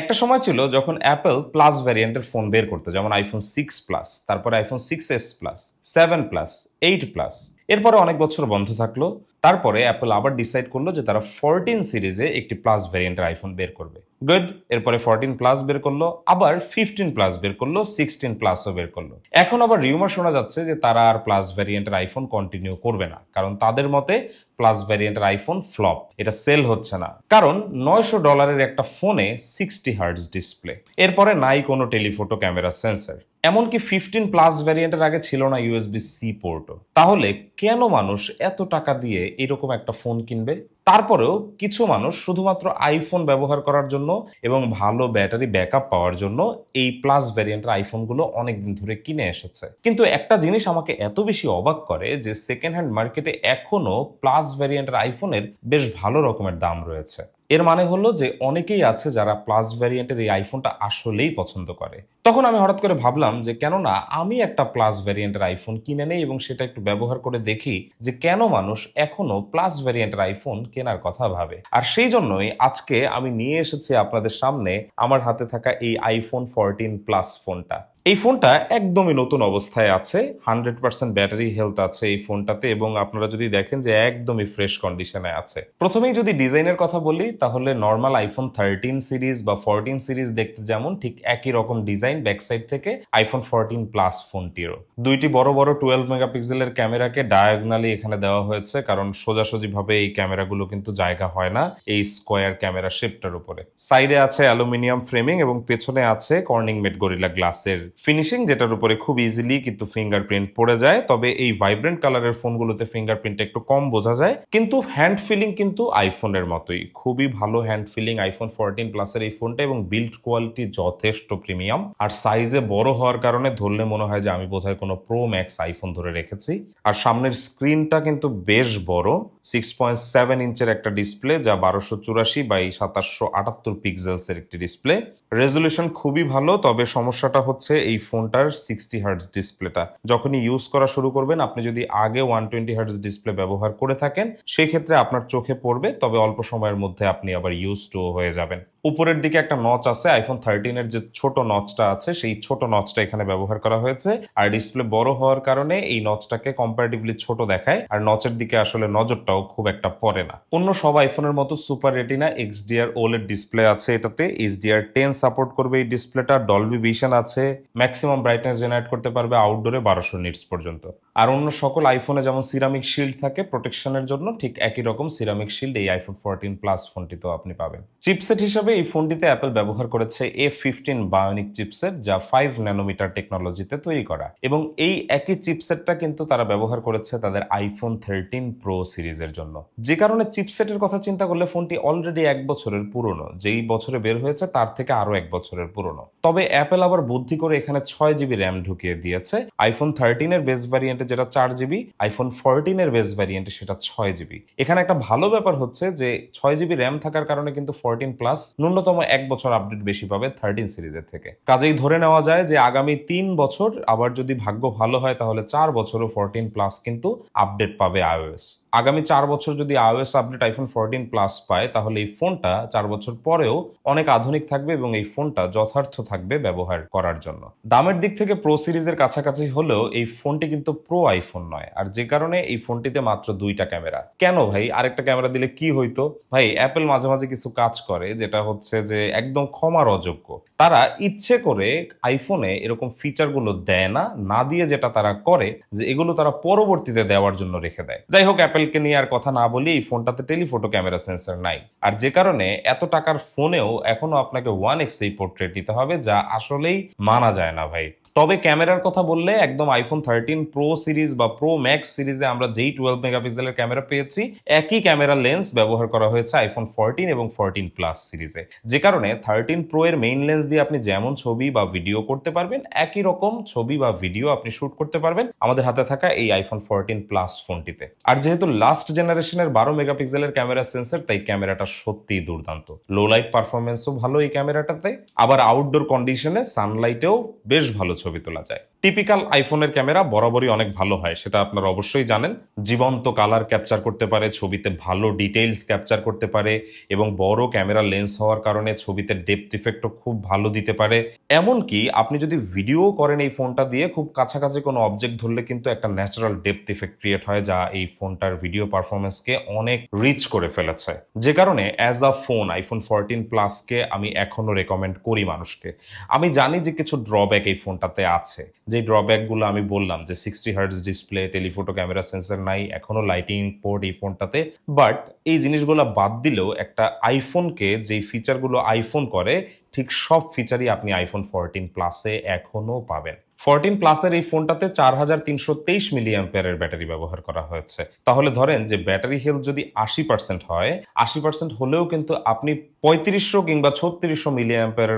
একটা সময় ছিল যখন অ্যাপেল প্লাস ভ্যারিয়েন্টের ফোন বের করতো, যেমন আইফোন সিক্স প্লাস তারপর iPhone six s plus seven plus eight plus এরপরে অনেক বছর বন্ধ থাকল, তারপরে অ্যাপেল আবার ডিসাইড করল যে তারা ফোরটিন সিরিজে একটি প্লাস ভ্যারিয়েন্টের আইফোন বের করবে। গুড এরপরে ফোরটিন প্লাস বের করল, আবার ফিফটিন প্লাস বের করল সিক্সটিন প্লাসও বের করল। এখন আবার রিউমার শোনা যাচ্ছে যে তারা আর প্লাস ভ্যারিয়েন্টের আইফোন কন্টিনিউ করবে না, কারণ তাদের মতে প্লাস ভ্যারিয়েন্টের আইফোন ফ্লপ এটা সেল হচ্ছে না। কারণ নয়শো ডলারের একটা ফোনে সিক্সটি হার্টস ডিসপ্লে এরপরে নাই কোনো টেলিফোটো ক্যামেরা সেন্সর এমনকি ফিফটিন প্লাস ভ্যারিয়েন্টের আগে ছিল না ইউএসবি সি পোর্টও তাহলে কেন মানুষ এত টাকা দিয়ে এরকম একটা ফোন কিনবে? তারপরেও কিছু মানুষ শুধুমাত্র আইফোন ব্যবহার করার জন্য এবং ভালো ব্যাটারি ব্যাকআপ পাওয়ার জন্য এই প্লাস ভ্যারিয়েন্টের আইফোনগুলো অনেকদিন ধরে কিনে এসেছে। কিন্তু একটা জিনিস আমাকে এত বেশি অবাক করে যে সেকেন্ড হ্যান্ড মার্কেটে এখনও প্লাস ভ্যারিয়েন্টের আইফোনের বেশ ভালো রকমের দাম রয়েছে। এর মানে হলো যে অনেকেই আছে যারা প্লাস ভ্যারিয়েন্টের এই আইফোনটা আসলেই পছন্দ করে। তখন আমি হঠাৎ করে ভাবলাম যে কেননা আমি একটা প্লাস ভ্যারিয়েন্টের আইফোন কিনে নেই এবং সেটা একটু ব্যবহার করে দেখি যে কেন মানুষ এখনও প্লাস ভ্যারিয়েন্টের আইফোন কেনার কথা ভাবে। আর সেই জন্যই আজকে আমি নিয়ে এসেছি আপনাদের সামনে আমার হাতে থাকা এই আইফোন ফোরটিন প্লাস ফোনটা এই ফোনটা একদমই নতুন অবস্থায় আছে হান্ড্রেড পার্সেন্ট ব্যাটারি হেলথ আছে এই ফোনটাতে এবং আপনারা যদি দেখেন যে একদমই ফ্রেশ কন্ডিশনে আছে। প্রথমেই যদি ডিজাইনের কথা বলি, তাহলে নর্মাল আইফোন থার্টিন সিরিজ বা ফোরটিন সিরিজ দেখতে যেমন ঠিক একই রকম ডিজাইন ব্যাক সাইড থেকে আইফোন ফোরটিন প্লাস ফোনটিরও। দুইটি বড় বড় টুয়েলভ মেগাপিক্সেলের ক্যামেরাকে ডায়াগনালি এখানে দেওয়া হয়েছে, কারণ সোজাসুজি ভাবে এই ক্যামেরাগুলো কিন্তু জায়গা হয় না এই স্কোয়ার ক্যামেরা শেপটার উপরে। সাইডে আছে অ্যালুমিনিয়াম ফ্রেমিং এবং পেছনে আছে কর্নিং মেড গরিলা গ্লাসের ফিনিশিং যেটার উপরে খুব ইজিলি কিন্তু ফিঙ্গারপ্রিন্ট পড়ে যায়। তবে এই ভাইব্রেন্ট কালারের ফোনগুলোতে ফিঙ্গারপ্রিন্ট একটু কম বোঝা যায়। কিন্তু হ্যান্ড ফিলিং কিন্তু আইফোনের মতোই। খুবই ভালো হ্যান্ড ফিলিং আইফোন ফোরটিন প্লাসের এই ফোনটা এবং বিল্ড কোয়ালিটি যথেষ্ট প্রিমিয়াম আর সাইজে বড় হওয়ার কারণে ধরলে মনে হয় যে আমি বোধহয় কোনো প্রো ম্যাক্স আইফোন ধরে রেখেছি। আর সামনের স্ক্রিনটা কিন্তু বেশ বড়। সিক্স পয়েন্ট সেভেন ইঞ্চের একটা ডিসপ্লে যা বারোশো চুরাশি বাই সাতাশশো আটাত্তর পিক্সেলসের একটি ডিসপ্লে রেজলিউশন খুবই ভালো, তবে সমস্যাটা হচ্ছে এই ফোনটার সিক্সটি হার্টস ডিসপ্লেটা যখনই ইউজ করা শুরু করবেন, আপনি যদি আগে ওয়ান টোয়েন্টি হার্টস ডিসপ্লে ব্যবহার করে থাকেন, সেক্ষেত্রে আপনার চোখে পড়বে, তবে অল্প সময়ের মধ্যে আপনি আবার ইউজ টু হয়ে যাবেন। উপরের দিকে একটা নচ আছে আইফোন থার্টিন এর যে ছোট নচটা আছে, সেই ছোট নচটা এখানে ব্যবহার করা হয়েছে। আর ডিসপ্লে বড় হওয়ার কারণে এই নচটাকে কম্পারেটিভলি ছোট দেখায়, আর নচের দিকে আসলে নজরটাও খুব একটা পড়ে না। অন্য সব আইফোনের মতো super retina X XDR OLED display আছে এটাতে। এইচডিআর টেন সাপোর্ট করবে এই ডিসপ্লেটা ডলবি ভিশন আছে ম্যাক্সিমাম ব্রাইটনেস জেনারেট করতে পারবে আউটডোরে বারোশো নিটস পর্যন্ত। আর অন্য সকল আইফোনে যেমন সিরামিক শিল্ড থাকে প্রোটেকশনের জন্য ঠিক একই রকম সিরামিক শিল্ড এই আইফোন ফোরটিন প্লাস ফোনটিতেও আপনি পাবেন। চিপসেট হিসাবে এই ফোনটিতে অ্যাপেল ব্যবহার করেছে এ ফিফটিন বায়োনিক চিপসেট যা ফাইভ ন্যানোমিটার টেকনোলজিতে তৈরি করা। এবং এই একই চিপসেটটা কিন্তু তারা ব্যবহার করেছে তাদের আইফোন থার্টিন প্রো সিরিজের জন্য। যে কারণে চিপসেটের কথা চিন্তা করলে ফোনটি অলরেডি এক বছরের পুরনো। যেই বছরে বের হয়েছে তার থেকে আরও এক বছরের পুরনো। তবে অ্যাপেল আবার বুদ্ধি করে এখানে ছয় জিবি র্যাম ঢুকিয়ে দিয়েছে। আইফোন থার্টিনের বেস ভ্যারিয়েন্টে যেটা চার জিবি আইফোন ফোরটিনের বেস ভ্যারিয়েন্টে সেটা ছয় জিবি এখানে একটা ভালো ব্যাপার হচ্ছে যে ছয় জিবি র্যাম থাকার কারণে কিন্তু ফোরটিন প্লাস ন্যূনতম এক বছর আপডেট বেশি পাবে থার্টিন সিরিজের থেকে। কাজেই ধরে নেওয়া যায় যে আগামী তিন বছর আবার যদি ভাগ্য ভালো হয় তাহলে চার বছরও ফোরটিন প্লাস কিন্তু আপডেট পাবে আইওএস আগামী চার বছর যদি iOS update iPhone fourteen plus পায়, তাহলে এই ফোনটা চার বছর পরেও অনেক আধুনিক থাকবে এবং এই ফোনটা যথার্থ থাকবে ব্যবহার করার জন্য। দামের দিক থেকে প্রো সিরিজের কাছাকাছি হলেও এই ফোনটি কিন্তু প্রো আইফোন নয়। আর যে কারণে এই ফোনটিতে মাত্র দুইটা ক্যামেরা। কেন ভাই? আরেকটা ক্যামেরা দিলে কি হইতো? ভাই অ্যাপেল মাঝে মাঝে কিছু কাজ করে, যেটা হচ্ছে যে একদম ক্ষমার অযোগ্য। তারা ইচ্ছে করে আইফোনে এরকম ফিচারগুলো দেয় না না দিয়ে যেটা তারা করে, যে এগুলো তারা পরবর্তীতে দেওয়ার জন্য রেখে দেয়। যাই হোক অ্যাপেলকে নিয়ে আর কথা না বলি, এই ফোনটাতে টেলিফোটো ক্যামেরা সেন্সার নাই। আর যে কারণে এত টাকার ফোনেও এখনও আপনাকে ওয়ান এক্স এই পোর্ট্রেট দিতে হবে, যা আসলেই মানা যায় না ভাই। তবে ক্যামেরার কথা বললে একদম আইফোন থার্টিন প্রো সিরিজ বা প্রো ম্যাক্স সিরিজে আমরা যেই টুয়েলভ মেগাপিক্সেলের ক্যামেরা পেয়েছি, একই ক্যামেরা লেন্স ব্যবহার করা হয়েছে আইফোন ফোরটিন এবং ফোরটিন প্লাস সিরিজে যে কারণে থার্টিন প্রো এর মেইন লেন্স দিয়ে আপনি যেমন ছবি বা ভিডিও করতে পারবেন, একই রকম ছবি বা ভিডিও আপনি শুট করতে পারবেন আমাদের হাতে থাকা এই আইফোন ফোরটিন প্লাস ফোনটিতে আর যেহেতু লাস্ট জেনারেশনের বারো মেগাপিক্সেলের ক্যামেরা সেন্সর তাই ক্যামেরাটা সত্যিই দুর্দান্ত। লো লাইট পারফরমেন্সও ভালো এই ক্যামেরাটাতে। আবার আউটডোর কন্ডিশনে সানলাইটেও বেশ ভালো ছবি তোলা যায়। টিপিক্যাল আইফোনের ক্যামেরা বরাবরই অনেক ভালো হয়, সেটা আপনারা অবশ্যই জানেন। জীবন্ত কালার ক্যাপচার করতে পারে, ছবিতে ভালো ডিটেইলস ক্যাপচার করতে পারে এবং বড় ক্যামেরা লেন্স হওয়ার কারণে ছবিতে ডেপথ ইফেক্টও খুব ভালো দিতে পারে। এমনকি আপনি যদি ভিডিও করেন এই ফোনটা দিয়ে, খুব কাছাকাছি কোনো অবজেক্ট ধরলে কিন্তু একটা ন্যাচারাল ডেপথ ইফেক্ট ক্রিয়েট হয়, যা এই ফোনটার ভিডিও পারফরমেন্সকে অনেক রিচ করে ফেলেছে। যে কারণে as a phone iPhone fourteen প্লাসকে আমি এখনও রেকমেন্ড করি মানুষকে। আমি জানি যে কিছু ড্রব্যাক এই ফোনটাতে আছে। যে ড্রব্যাকগুলো আমি বললাম, যে sixty hertz display telephoto camera sensor নাই, এখনও লাইটিং পোর্ট এই ফোনটাতে বাট এই জিনিসগুলো বাদ দিলেও একটা আইফোনকে যেই ফিচারগুলো আইফোন করে, ঠিক সব ফিচারই আপনি আইফোন ফোরটিন প্লাসে এখনও পাবেন। ফোরটিন প্লাসের এই ফোনটাতে চার হাজার তিনশো তেইশ মিলি অ্যাম্পেয়ারের ব্যাটারি ব্যবহার করা হয়েছে। তাহলে ধরেন যে ব্যাটারি হেলথ যদি আশি পার্সেন্ট হয়, আশি পার্সেন্ট হলেও কিন্তু আপনি পঁয়ত্রিশশো কিংবা ছত্রিশশো মিলি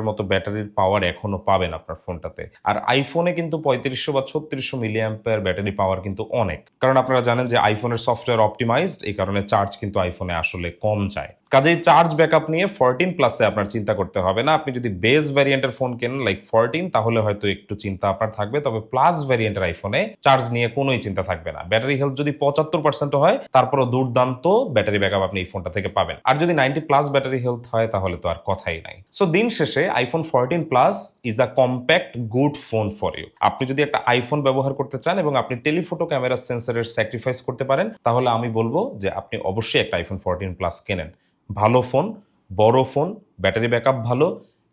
মতো ব্যাটারির পাওয়ার এখনও পাবেন আপনার ফোনটাতে। আর আইফোনে কিন্তু পঁয়ত্রিশশো বা ছত্রিশশো মিলি অ্যাম্পেয়ার ব্যাটারি পাওয়ার কিন্তু অনেক। কারণ আপনারা জানেন যে আইফোনের সফটওয়্যার অপটিমাইজড এই কারণে চার্জ কিন্তু আইফোনে আসলে কম যায়। কাজেই চার্জ ব্যাকআপ নিয়ে ফোরটিন প্লাসে আপনার চিন্তা করতে হবে না। আপনি যদি বেস ভ্যারিয়েন্টের ফোন কেনেন লাইক ফোরটিন তাহলে হয়তো একটু চিন্তা আপনার থাকবে। তবে প্লাস ভ্যারিয়েন্টের আইফোনে চার্জ নিয়ে কোনোই চিন্তা থাকবে না। ব্যাটারি হেলথ যদি পঁচাত্তর পার্সেন্ট হয়, তারপরও দুর্দান্ত ব্যাটারি ব্যাকআপ আপনি এই ফোনটা থেকে পাবেন। আর যদি নাইনটি প্লাস ব্যাটারি হেলথ হয়, তাহলে তো আর কথাই নাই। সো দিন শেষে iPhone fourteen plus is a compact good phone for you আপনি যদি একটা আইফোন ব্যবহার করতে চান এবং আপনি টেলিফোটো ক্যামেরা সেন্সরের স্যাক্রিফাইস করতে পারেন, তাহলে আমি বলব যে আপনি অবশ্যই একটা আইফোন ফোরটিন প্লাস কেনেন। ভালো ফোন বড় ফোন ব্যাটারি ব্যাকআপ ভালো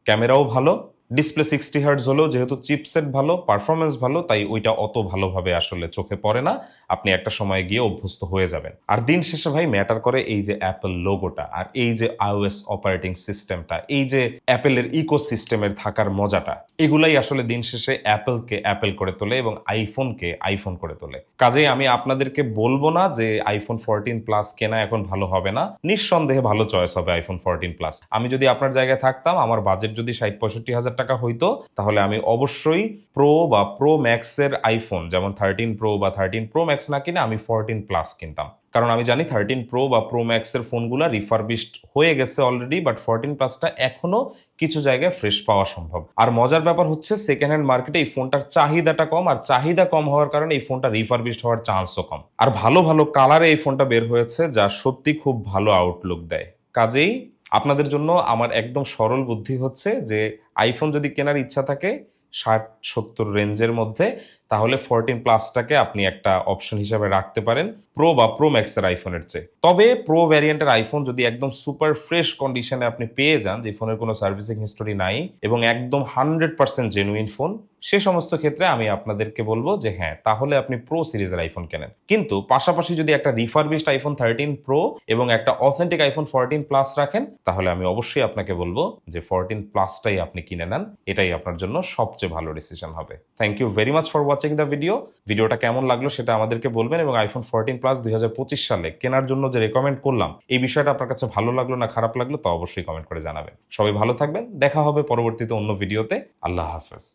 ক্যামেরাও ভালো ডিসপ্লে সিক্সটি হার্টস হলেও যেহেতু চিপসেট ভালো পারফরমেন্স ভালো, তাই ওইটা অত ভালোভাবে আসলে চোখে পড়ে না। আপনি একটা সময় গিয়ে অভ্যস্ত হয়ে যাবেন। আর দিন শেষে ভাই ম্যাটার করে এই যে অ্যাপল লোগোটা আর এই যে আইওএস অপারেটিং সিস্টেমটা এই যে অ্যাপেলের ইকো সিস্টেমের থাকার মজাটা, এগুলাই আসলে দিন শেষে অ্যাপেলকে অ্যাপেল করে তোলে এবং আইফোনকে আইফোন করে তোলে। কাজেই আমি আপনাদেরকে বলব না যে আইফোন ফোরটিন প্লাস কেনা এখন ভালো হবে না। নিঃসন্দেহে ভালো চয়েস হবে আইফোন ফোরটিন প্লাস আমি যদি আপনার জায়গায় থাকতাম, আমার বাজেট যদি ষাট পঁয়ষট্টি হাজার টাকা হইতো, তাহলে আমি অবশ্যই প্রো বা প্রো ম্যাক্সের আইফোন যেমন থার্টিন প্রো বা থার্টিন প্রো ম্যাক্স না কিনে আমি ফোরটিন প্লাস কিনতাম। কারণ আমি জানি থার্টিন প্রো বা প্রো ম্যাক্সের ফোনগুলো রিফারবিশড হয়ে গেছে অলরেডি বাট ফোরটিন প্লাসটা এখনও কিছু জায়গায় ফ্রেশ পাওয়া সম্ভব। আর মজার ব্যাপার হচ্ছে সেকেন্ড হ্যান্ড মার্কেটে এই ফোনটার চাহিদাটা কম, আর চাহিদা কম হওয়ার কারণে এই ফোনটা রিফারবিশড হওয়ার চান্সও কম। আর ভালো ভালো কালারে এই ফোনটা বের হয়েছে, যা সত্যি খুব ভালো আউটলুক দেয়। কাজেই আপনাদের জন্য আমার একদম সরল বুদ্ধি হচ্ছে যে আইফোন যদি কেনার ইচ্ছা থাকে ষাট সত্তর রেঞ্জের মধ্যে তাহলে ফোরটিন প্লাসটাকে আপনি একটা অপশন হিসাবে রাখতে পারেন প্রো বা প্রো ম্যাক্সের আইফোনের চেয়ে। তবে প্রো ভ্যারিয়েন্টের আইফোন যদি একদম সুপার ফ্রেশ কন্ডিশনে আপনি পেয়ে যান, যে ফোনের কোনো সার্ভিসিং হিস্টোরি নাই, এবং একদম হান্ড্রেড পার্সেন্ট জেনুইন ফোন সে সমস্ত ক্ষেত্রে আমি আপনাদেরকে বলব যে হ্যাঁ তাহলে আপনি প্রো সিরিজের আইফোন কেনেন। কিন্তু পাশাপাশি যদি একটা রিফারবিশড আইফোন থার্টিন প্রো এবং একটা অথেন্টিক আইফোন ফোরটিন প্লাস রাখেন, তাহলে আমি অবশ্যই আপনাকে বলব যে ফোরটিন প্লাসটাই আপনি কিনে নেন, এটাই আপনার জন্য সবচেয়ে ভালো ডিসিশন হবে। Thank you very much for watching the video ভিডিওটা কেমন লাগল সেটা আমাদেরকে বলবেন এবং আইফোন ফোরটিন প্লাস দুই হাজার পঁচিশ সালে কেনার জন্য যে রেকমেন্ড করলাম, এই বিষয়টা আপনার কাছে ভালো লাগল না খারাপ লাগল তা অবশ্যই কমেন্ট করে জানাবেন। সবাই ভালো থাকবেন, দেখা হবে পরবর্তীতে অন্য ভিডিওতে আল্লাহ হাফেজ।